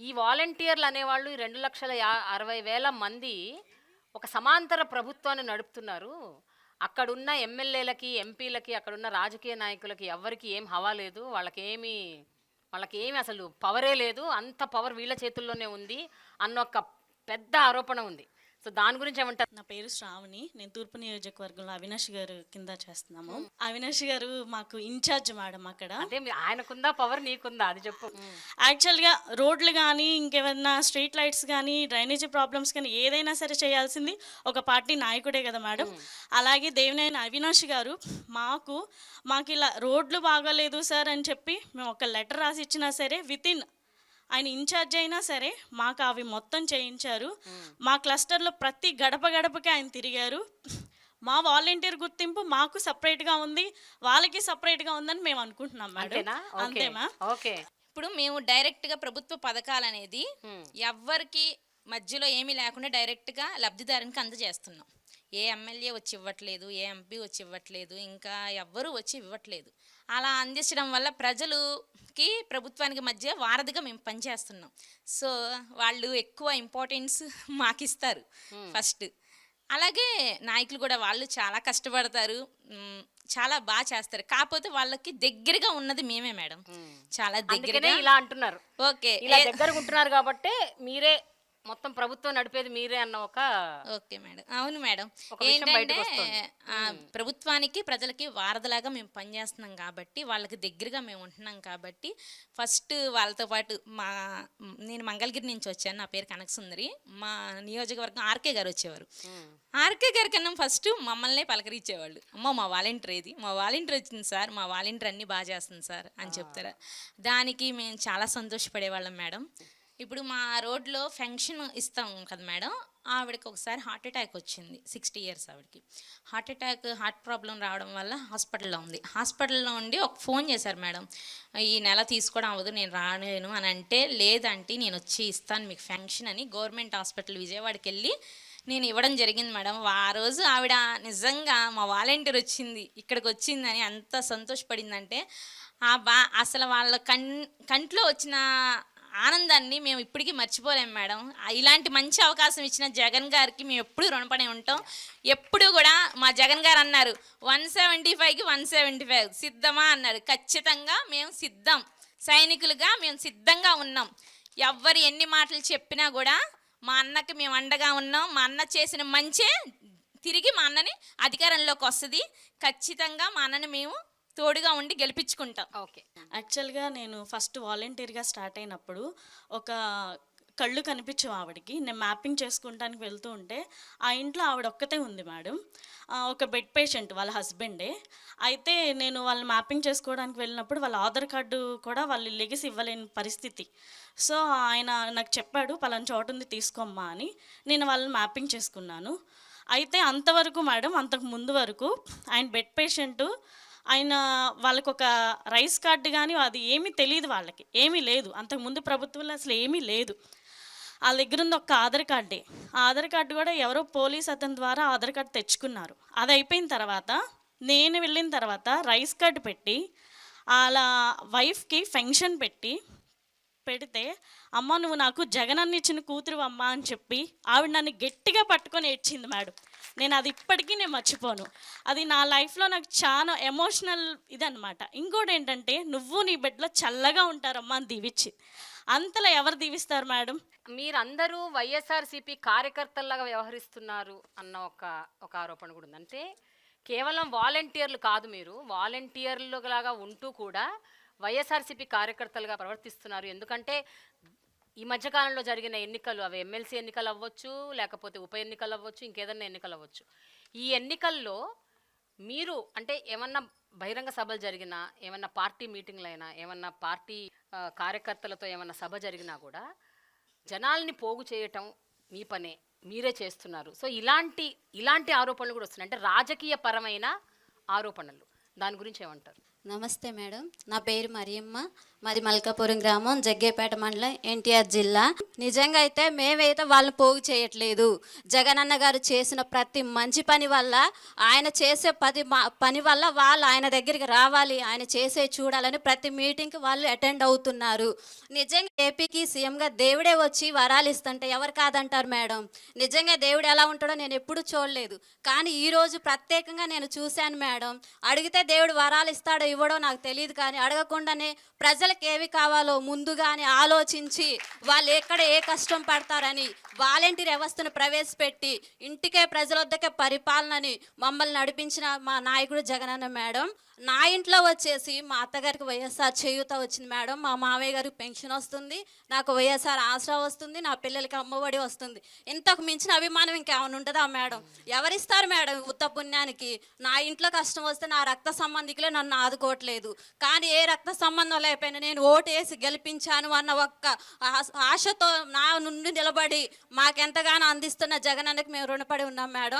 ఈ వాలంటీర్లు అనేవాళ్ళు ఈ రెండు లక్షల అరవై వేల మంది ఒక సమాంతర ప్రభుత్వాన్ని నడుపుతున్నారు. అక్కడున్న ఎమ్మెల్యేలకి ఎంపీలకి అక్కడున్న రాజకీయ నాయకులకి ఎవరికి ఏం హవా లేదు. వాళ్ళకేమీ వాళ్ళకేమి అసలు పవరే లేదు. అంత పవర్ వీళ్ళ చేతుల్లోనే ఉంది అన్న ఒక పెద్ద ఆరోపణ ఉంది. సో దాని గురించి ఏమంటారు? నా పేరు శ్రావణి. నేను తూర్పు నియోజకవర్గంలో అవినాష్ గారు కింద చేస్తున్నాము. అవినాష్ గారు మాకు ఇన్ఛార్జ్ మేడం అక్కడ. మీ- ఆయనకుందా పవర్ నీకుందా? అది చెప్పు. యాక్చువల్గా రోడ్లు కానీ ఇంకేమైనా స్ట్రీట్ లైట్స్ కానీ డ్రైనేజీ ప్రాబ్లమ్స్ కానీ ఏదైనా సరే చేయాల్సింది ఒక పార్టీ నాయకుడే కదా మేడం. అలాగే దేవినేని అవినాష్ గారు మాకు మాకు ఇలా రోడ్లు బాగాలేదు సార్ అని చెప్పి మేము ఒక లెటర్ రాసి ఇచ్చినా సరే విత్ ఇన్ ఆయన ఇన్ఛార్జ్ అయినా సరే మాకు అవి మొత్తం చేయించారు. మా క్లస్టర్లో ప్రతి గడప గడపకి ఆయన తిరిగారు. మా వాలంటీర్ గుర్తింపు మాకు సపరేట్గా ఉంది. వాళ్ళకి సపరేట్గా ఉందని మేము అనుకుంటున్నాం మేడం. అంతేనా? ఓకే. అంతేమా ఓకే. ఇప్పుడు మేము డైరెక్ట్గా ప్రభుత్వ పథకాలు అనేది ఎవ్వరికి మధ్యలో ఏమీ లేకుండా డైరెక్ట్గా లబ్ధిదారునికి అందజేస్తున్నాం. ఏ ఎమ్మెల్యే వచ్చి ఇవ్వట్లేదు ఏ ఎంపీ వచ్చి ఇవ్వట్లేదు ఇంకా ఎవ్వరూ వచ్చి ఇవ్వట్లేదు. అలా అందించడం వల్ల ప్రజలుకి ప్రభుత్వానికి మధ్య వారధిగా మేము పనిచేస్తున్నాం. సో వాళ్ళు ఎక్కువ ఇంపార్టెన్స్ మాకు ఇస్తారు ఫస్ట్. అలాగే నాయకులు కూడా వాళ్ళు చాలా కష్టపడతారు. చాలా బాగా చేస్తారు. కాకపోతే వాళ్ళకి దగ్గరగా ఉన్నది మేమే మేడం. చాలా దగ్గరగా ఇలా అంటున్నారు. ఓకే. ఇలా దగ్గర ఉంటున్నారు కాబట్టి మీరే మొత్తం ప్రభుత్వం నడిపేది మీరే అన్న ఒక ఓకే మేడం. అవును మేడం. ఏంటంటే ప్రభుత్వానికి ప్రజలకి వారధలాగా మేము పనిచేస్తున్నాం కాబట్టి వాళ్ళకి దగ్గరగా మేము ఉంటున్నాం కాబట్టి ఫస్ట్ వాళ్ళతో పాటు మా నేను మంగళగిరి నుంచి వచ్చాను. నా పేరు కనకసుందరి. మా నియోజకవర్గం ఆర్కే గారు వచ్చేవారు. ఆర్కే గారి కన్నా ఫస్ట్ మమ్మల్ని పలకరించేవాళ్ళు. అమ్మ మా వాలంటీర్ ఇది. మా వాలంటీర్ వచ్చింది సార్. మా వాలంటీర్ అన్నీ బాగా చేస్తుంది సార్ అని చెప్తారు. దానికి మేము చాలా సంతోషపడేవాళ్ళం మేడం. ఇప్పుడు మా రోడ్లో ఫంక్షన్ ఇస్తాం కదా మేడం ఆవిడకి ఒకసారి హార్ట్ అటాక్ వచ్చింది సిక్స్టీ ఇయర్స్ ఆవిడకి. హార్ట్ అటాక్ హార్ట్ ప్రాబ్లం రావడం వల్ల హాస్పిటల్లో ఉంది. హాస్పిటల్లో ఉండి ఒక ఫోన్ చేశారు మేడం ఈ నెల తీసుకోవడం అవ్వదు నేను రాలేను అని అంటే లేదంటే నేను వచ్చి ఇస్తాను మీకు ఫంక్షన్ అని గవర్నమెంట్ హాస్పిటల్ విజయవాడకి వెళ్ళి నేను ఇవ్వడం జరిగింది మేడం. ఆ రోజు ఆవిడ నిజంగా మా వాలంటీర్ వచ్చింది ఇక్కడికి వచ్చిందని అంత సంతోషపడిందంటే ఆ బా అసలు వాళ్ళ కన్ కంట్లో వచ్చిన ఆనందాన్ని మేము ఇప్పటికీ మర్చిపోలేం మేడం. ఇలాంటి మంచి అవకాశం ఇచ్చిన జగన్ గారికి మేము ఎప్పుడు రుణపడి ఉంటాం. ఎప్పుడు కూడా మా జగన్ గారు అన్నారు వన్ సెవెంటీ ఫైవ్కి వన్ సెవెంటీ ఫైవ్ సిద్ధమా? అన్నారు. ఖచ్చితంగా మేము సిద్ధం. సైనికులుగా మేము సిద్ధంగా ఉన్నాం. ఎవ్వరు ఎన్ని మాటలు చెప్పినా కూడా మా అన్నకి మేము అండగా ఉన్నాం. మా అన్న చేసిన మంచే తిరిగి మా అన్నని అధికారంలోకి వస్తుంది. ఖచ్చితంగా మా అన్నని మేము తోడుగా ఉండి గెలిపించుకుంటాం. ఓకే. యాక్చువల్గా నేను ఫస్ట్ వాలంటీర్గా స్టార్ట్ అయినప్పుడు ఒక కళ్ళు కనిపించవు ఆవిడకి. నేను మ్యాపింగ్ చేసుకుంటానికి వెళ్తూ ఉంటే ఆ ఇంట్లో ఆవిడ ఒక్కతే ఉంది మేడం. ఒక బెడ్ పేషెంట్ వాళ్ళ హస్బెండే. అయితే నేను వాళ్ళని మ్యాపింగ్ చేసుకోవడానికి వెళ్ళినప్పుడు వాళ్ళ ఆధార్ కార్డు కూడా వాళ్ళు లెగిసి ఇవ్వలేని పరిస్థితి. సో ఆయన నాకు చెప్పాడు పలానా చోట ఉంది తీసుకోమ్మా అని. నేను వాళ్ళని మ్యాపింగ్ చేసుకున్నాను. అయితే అంతవరకు మేడం అంతకు ముందు వరకు ఆయన బెడ్ పేషెంట్ ఆయన వాళ్ళకు ఒక రైస్ కార్డు కానీ అది ఏమీ తెలియదు వాళ్ళకి. ఏమీ లేదు. అంతకుముందు ప్రభుత్వంలో అసలు ఏమీ లేదు. వాళ్ళ దగ్గర ఉంది ఒక ఆధార్ కార్డే. ఆ ఆధార్ కార్డు కూడా ఎవరో పోలీస్ అతని ద్వారా ఆధార్ కార్డు తెచ్చుకున్నారు. అది అయిపోయిన తర్వాత నేను వెళ్ళిన తర్వాత రైస్ కార్డు పెట్టి వాళ్ళ వైఫ్కి పెన్షన్ పెట్టి పెడితే అమ్మ నువ్వు నాకు జగనన్న ఇచ్చిన కూతురు అమ్మ అని చెప్పి ఆవిడ నన్ను గట్టిగా పట్టుకొని ఏడ్చింది మేడం. నేను అది ఇప్పటికీ నేను మర్చిపోను. అది నా లైఫ్లో నాకు చాలా ఎమోషనల్ ఇదనమాట ఇంకోటి ఏంటంటే నువ్వు నీ బిడ్డలో చల్లగా ఉంటారమ్మా అని దీవిచ్చి అంతలో ఎవరు దీవిస్తారు మేడం? మీరందరూ వైఎస్ఆర్సీపీ కార్యకర్తల్లాగా వ్యవహరిస్తున్నారు అన్న ఒక ఒక ఆరోపణ కూడా ఉంది. అంటే కేవలం వాలంటీర్లు కాదు మీరు వాలంటీర్లు లాగా ఉంటూ కూడా వైఎస్ఆర్సీపీ కార్యకర్తలుగా ప్రవర్తిస్తున్నారు. ఎందుకంటే ఈ మధ్యకాలంలో జరిగిన ఎన్నికలు అవి ఎమ్మెల్సీ ఎన్నికలు అవ్వచ్చు లేకపోతే ఉప ఎన్నికలు అవ్వచ్చు ఇంకేదన్నా ఎన్నికలు అవ్వచ్చు. ఈ ఎన్నికల్లో మీరు అంటే ఏమన్నా బహిరంగ సభలు జరిగినా ఏమన్నా పార్టీ మీటింగ్లు అయినా ఏమన్నా పార్టీ కార్యకర్తలతో ఏమన్నా సభ జరిగినా కూడా జనాల్ని పోగు చేయటం మీ పనే మీరే చేస్తున్నారు. సో ఇలాంటి ఇలాంటి ఆరోపణలు కూడా వస్తున్నాయి. అంటే రాజకీయ పరమైన ఆరోపణలు. దాని గురించి ఏమంటారు? నమస్తే మేడం. నా పేరు మరియమ్మ. మరి మల్కాపురం గ్రామం జగ్గేపేట మండలం ఎన్టీఆర్ జిల్లా. నిజంగా అయితే మేమైతే వాళ్ళని పోగు చేయట్లేదు. జగనన్న గారు చేసిన ప్రతి మంచి పని వల్ల ఆయన చేసే పది మా- పని వల్ల వాళ్ళు ఆయన దగ్గరికి రావాలి ఆయన చేసే చూడాలని ప్రతి మీటింగ్కి వాళ్ళు అటెండ్ అవుతున్నారు. నిజంగా ఏపీకి సీఎంగా దేవుడే వచ్చి వరాలు ఇస్తుంటే ఎవరు కాదంటారు మేడం? నిజంగా దేవుడు ఎలా ఉంటాడో నేను ఎప్పుడు చూడలేదు. కానీ ఈరోజు ప్రత్యేకంగా నేను చూశాను మేడం. అడిగితే దేవుడు వరాలు ఇస్తాడో ఇవ్వడో నాకు తెలియదు కానీ అడగకుండానే ప్రజలు ప్రజలకు ఏవి కావాలో ముందుగానే ఆలోచించి వాళ్ళు ఎక్కడ ఏ కష్టం పడతారని వాలంటీర్ వ్యవస్థను ప్రవేశపెట్టి ఇంటికే ప్రజల వద్దకే పరిపాలనని మమ్మల్ని నడిపించిన మా నాయకుడు జగనన్న మేడం నా ఇంట్లో వచ్చేసి మా అత్తగారికి వైఎస్ఆర్ చేయూత వచ్చింది మేడం మా మావయ్య గారికి పెన్షన్ వస్తుంది నాకు వైఎస్ఆర్ ఆసరా వస్తుంది నా పిల్లలకి అమ్మఒడి వస్తుంది. ఇంతకు మించిన అభిమానం ఇంకేమైనా ఉంటుందా మేడం? ఎవరిస్తారు మేడం ఉత్త పుణ్యానికి? నా ఇంట్లో కష్టం వస్తే నా రక్త సంబంధికులే నన్ను ఆదుకోవట్లేదు. కానీ ఏ రక్త సంబంధం లేకపోయినా నేను ఓటేసి గెలిపించాను అన్న ఒక్క ఆశ- ఆశతో నా నుండి నిలబడి మాకెంతగానో అందిస్తున్న జగనన్నకి మేము రుణపడి ఉన్నాం మేడం.